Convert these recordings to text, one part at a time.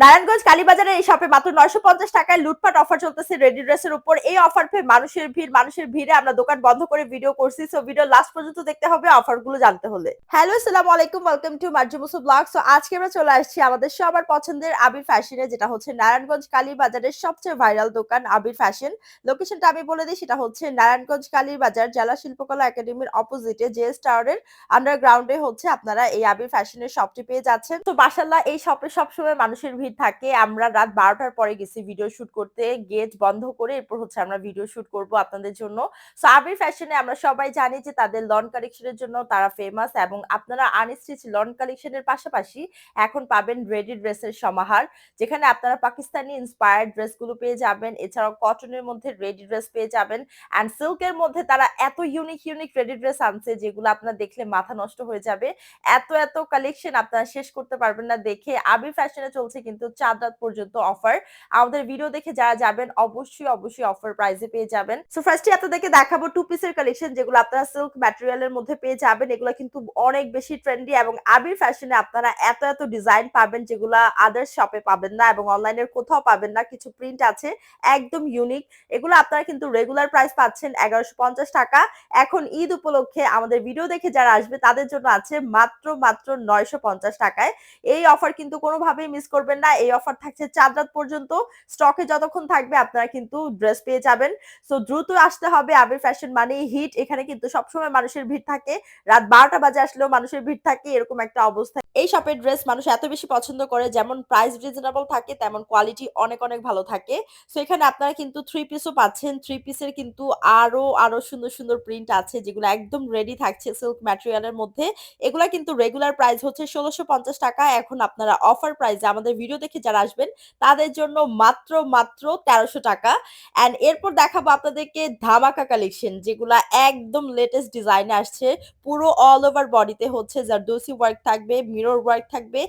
নারায়ণগঞ্জ কালীবাজারে এই শপে মাত্র নয়শো পঞ্চাশ টাকায় লুটপাট অফার চলতেছে রেডি ড্রেসের উপর। এই অফার পেয়ে মানুষের ভিড়, মানুষের ভিড়ে আমরা দোকান বন্ধ করে ভিডিও করছি। সো ভিডিও লাস্ট পর্যন্ত দেখতে হবে অফারগুলো জানতে হলে। হ্যালো সালাম আলাইকুম welcome to Marji Musu blog so আজকে আমরা চলে আসছি আমাদের সবার পছন্দের আবির ফ্যাশনে যেটা হচ্ছে নারায়ণগঞ্জ কালীবাজারের সবচেয়ে ভাইরাল দোকান, আবির ফ্যাশন লোকেশনটা আমি বলে দিই, সেটা হচ্ছে নারায়ণগঞ্জ কালীবাজার জেলা শিল্পকলা একাডেমির অপোজিটে জেএস টাওয়ারের আন্ডারগ্রাউন্ডে হচ্ছে আপনারা এই আবির ফ্যাশনের শপটি পেয়ে যাচ্ছেন। তো মাসাল্লাহ এই শপে সবসময় মানুষের ভিড় থাকে, আমরা রাত বারোটার পরে গেছি ভিডিও শুট করতে। গেট বন্ধ করে এরপর হচ্ছে আমরা ভিডিও শুট করব আপনাদের জন্য। সো আবির ফ্যাশনে আমরা সবাই জানি যে তাদের লন কালেকশনের জন্য তারা ফেমাস এবং আপনারা আনস্টিচ লন কালেকশনের পাশাপাশি এখন পাবেন রেডি ড্রেসের সমাহার, যেখানে আপনারা পাকিস্তানি ইন্সপায়ার্ড ড্রেসগুলো পেয়ে যাবেন। এছাড়াও কটনের মধ্যে রেডি ড্রেস পেয়ে যাবেন অ্যান্ড সিল্কের মধ্যে তারা এত ইউনিক ইউনিক রেডি ড্রেস আনছে যেগুলো আপনারা দেখলে মাথা নষ্ট হয়ে যাবে। এত এত কালেকশন আপনারা শেষ করতে পারবেন না দেখে। আবির ফ্যাশনে চলছে কিন্তু চাঁদ রাত পর্যন্ত অফার আমাদের ভিডিও দেখে যারা যাবেন, অবশ্যই অবশ্যই অফার প্রাইসে পেয়ে যাবেন। সো ফার্স্টে আপনাদেরকে দেখাবো টু পিসের কালেকশন যেগুলো আপনারা সিল্ক ম্যাটেরিয়ালের মধ্যে পেয়ে যাবেন। এগুলো কিন্তু অনেক বেশি ট্রেন্ডি এবং আবির ফ্যাশনে আপনারা এত এত ডিজাইন পাবেন যেগুলো আদার শপে পাবেন না এবং অনলাইনের কোথাও পাবেন না। কিছু প্রিন্ট আছে, একদম ইউনিক এগুলো আপনারা কিন্তু রেগুলার প্রাইস পাচ্ছেন এগারোশো পঞ্চাশ টাকা। এখন ঈদ উপলক্ষে আমাদের ভিডিও দেখে যারা আসবে, তাদের জন্য আছে মাত্র মাত্র নয়শো পঞ্চাশ টাকায়। এই অফার কিন্তু কোনোভাবেই মিস করবেন না। এই অফার থাকছে চার রাত পর্যন্ত। স্টকে যতক্ষণ থাকবে আপনারা কিন্তু ড্রেস পেয়ে যাবেন। সো দ্রুত আসতে হবে আবির ফ্যাশন মানেই হিট এখানে কিন্তু সবসময় মানুষের ভিড় থাকে। রাত বারোটা বাজে আসলেও মানুষের ভিড় থাকে। এরকম একটা অবস্থা। এই শপের ড্রেস মানুষ এত বেশি পছন্দ করে, যেমন প্রাইস রিজনেবল থাকে, তেমন কোয়ালিটি অনেক অনেক ভালো থাকে। সো এখানে আপনারা কিন্তু থ্রি পিসও পাচ্ছেন। থ্রি পিসের কিন্তু আরও আরও সুন্দর সুন্দর প্রিন্ট আছে, যেগুলো একদম রেডি থাকছে সিল্ক ম্যাটেরিয়ালের মধ্যে। এগুলা কিন্তু রেগুলার প্রাইস হচ্ছে ষোলোশো টাকা। এখন আপনারা অফার প্রাইসে আমাদের ভিডিও দেখে যারা আসবেন, তাদের জন্য মাত্র মাত্র তেরোশো টাকা। অ্যান্ড এরপর দেখাবো আপনাদেরকে ধামাকা কালেকশন যেগুলা একদম লেটেস্ট ডিজাইনে আসছে। পুরো অল ওভার বডিতে হচ্ছে জারদোসি ওয়ার্ক থাকবে মিরর ওয়ার্ক থাকবে।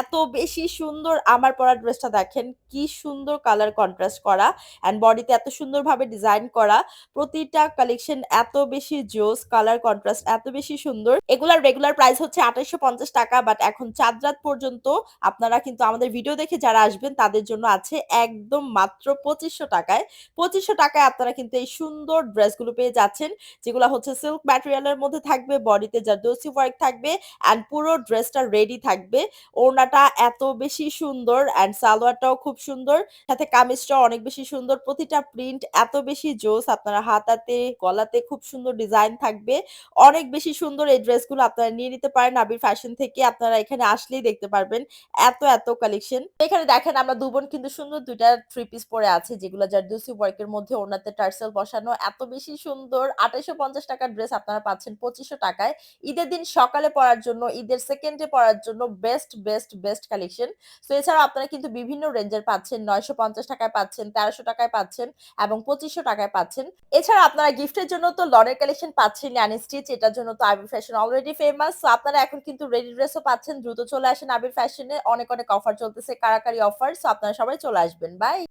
এত বেশি সুন্দর আমার পরা ড্রেসটা দেখেন, কি সুন্দর কালার কন্ট্রাস্ট করা। অ্যান্ড বডিতে এত সুন্দরভাবে ডিজাইন করা। প্রতিটা কালেকশন এত বেশি জোস কালার কন্ট্রাস্ট এত বেশি সুন্দর। এগুলার রেগুলার প্রাইস হচ্ছে আঠাইশো পঞ্চাশ টাকা বাট এখন চাঁদ রাত পর্যন্ত আপনারা কিন্তু আমাদের ভিডিও দেখে যারা আসবেন তাদের জন্য আছে একদম মাত্র পঁচিশশো টাকায়। পঁচিশশো টাকায় আপনারা কিন্তু এই সুন্দর ড্রেসগুলো পেয়ে যাচ্ছেন, যেগুলো হচ্ছে সিল্ক ম্যাটেরিয়ালের মধ্যে থাকবে বডিতে জারদোসি ওয়ার্ক থাকবে অ্যান্ড পুরো ড্রেসটা রেডি থাকবে। ওড়নাটা এত বেশি সুন্দর অ্যান্ড সালোয়ারটাও খুব সুন্দর, সাথে কামিজটাও অনেক বেশি সুন্দর, প্রতিটা প্রিন্ট এত বেশি জোস, আপনারা হাতাতে, গলাতে খুব সুন্দর ডিজাইন থাকবে। অনেক বেশি সুন্দর এই ড্রেসগুলো আপনারা নিয়ে নিতে পারেন, আবির ফ্যাশন থেকে আপনারা এখানে আসলেই দেখতে পারবেন। এত এত কালেকশন এখানে দেখেন আমরা দুবোন কিন্তু সুন্দর দুইটা থ্রি পিস পরে আছে, যেগুলো জারদুসি ওয়ার্কের মধ্যে ওনাতে টার্সেল বসানো। এত বেশি সুন্দর, আঠাইশো টাকার ড্রেস আপনারা পাচ্ছেন পঁচিশশো টাকায়। ঈদের দিন সকালে পরার জন্য, ঈদের সেকেন্ডে পরার জন্য বেস্ট বেস্ট বেস্ট কালেকশন তো এছাড়া আপনারা কিন্তু বিভিন্ন রেঞ্জের পাচ্ছেন, নয়শো পঞ্চাশ টাকায় পাচ্ছেন, তেরোশো টাকায় পাচ্ছেন এবং পঁচিশশো টাকায় পাচ্ছেন। এছাড়া আপনারা গিফটের জন্য তো লনের কালেকশন পাচ্ছেন আনি স্টিচ এটার জন্য তো আবির ফ্যাশন অলরেডি ফেমাস আপনারা এখন কিন্তু রেডি ড্রেসও পাচ্ছেন, দ্রুত চলে আসেন আবির ফ্যাশনে অনেক অনেক অফার চলতেছে কারাকারি অফার সো আপনারা সবাই চলে আসবেন। বাই